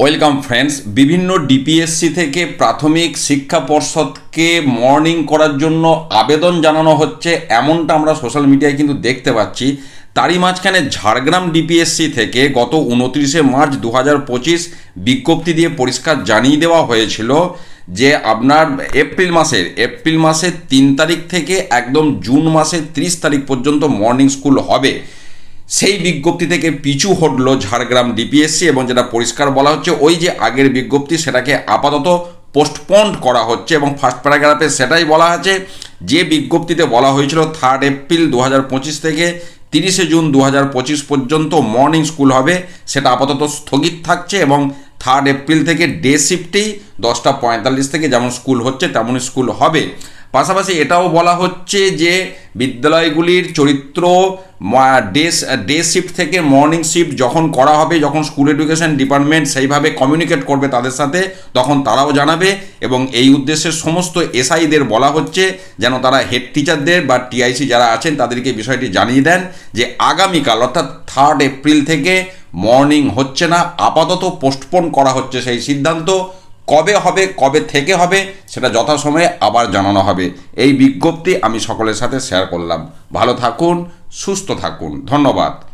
Welcome friends, বিভিন্ন DPSC থেকে প্রাথমিক শিক্ষা পর্ষদকে মর্নিং করার জন্য আবেদন জানানো হচ্ছে, এমনটা আমরা সোশ্যাল মিডিয়ায় কিন্তু দেখতে পাচ্ছি। তারই মাঝখানে ঝাড়গ্রাম ডিপিএসসি থেকে গত উনত্রিশে মার্চ দু হাজার পঁচিশ বিজ্ঞপ্তি দিয়ে পরিষ্কার জানিয়ে দেওয়া হয়েছিল যে আপনার এপ্রিল মাসের এপ্রিল মাসের তিন তারিখ থেকে একদম জুন মাসের ত্রিশ তারিখ পর্যন্ত মর্নিং স্কুল হবে। সেই বিজ্ঞপ্তি থেকে পিছু হটল ঝাড়গ্রাম ডিপিএসসি এবং যেটা পরিষ্কার বলা হচ্ছে, ওই যে আগের বিজ্ঞপ্তি সেটাকে আপাতত পোস্টপন্ড করা হচ্ছে এবং ফার্স্ট প্যারাগ্রাফে সেটাই বলা আছে, যে বিজ্ঞপ্তিতে বলা হয়েছিল থার্ড এপ্রিল দু হাজার পঁচিশ থেকে তিরিশে জুন দু হাজার পঁচিশ পর্যন্ত মর্নিং স্কুল হবে, সেটা আপাতত স্থগিত থাকছে এবং থার্ড এপ্রিল থেকে ডে শিফটেই দশটা পঁয়তাল্লিশ থেকে যেমন স্কুল হচ্ছে, তেমনই স্কুল হবে। পাশাপাশি এটাও বলা হচ্ছে যে, বিদ্যালয়গুলির চরিত্র ডে ডে শিফট থেকে মর্নিং শিফট যখন করা হবে, যখন স্কুল এডুকেশন ডিপার্টমেন্ট সেইভাবে কমিউনিকেট করবে তাদের সাথে, তখন তারাও জানাবে এবং এই উদ্দেশ্যে সমস্ত এসআইদের বলা হচ্ছে যেন তারা হেড টিচারদের বা টিআইসি যারা আছেন তাদেরকে বিষয়টি জানিয়ে দেন যে, আগামীকাল অর্থাৎ থার্ড এপ্রিল থেকে মর্নিং হচ্ছে না, আপাতত পোস্টপোন করা হচ্ছে সেই সিদ্ধান্ত। কবে হবে, কবে থেকে হবে, সেটা যথাসময়ে আবার জানানো হবে। এই বিজ্ঞপ্তি আমি সকলের সাথে শেয়ার করলাম। ভালো থাকুন, সুস্থ থাকুন। ধন্যবাদ।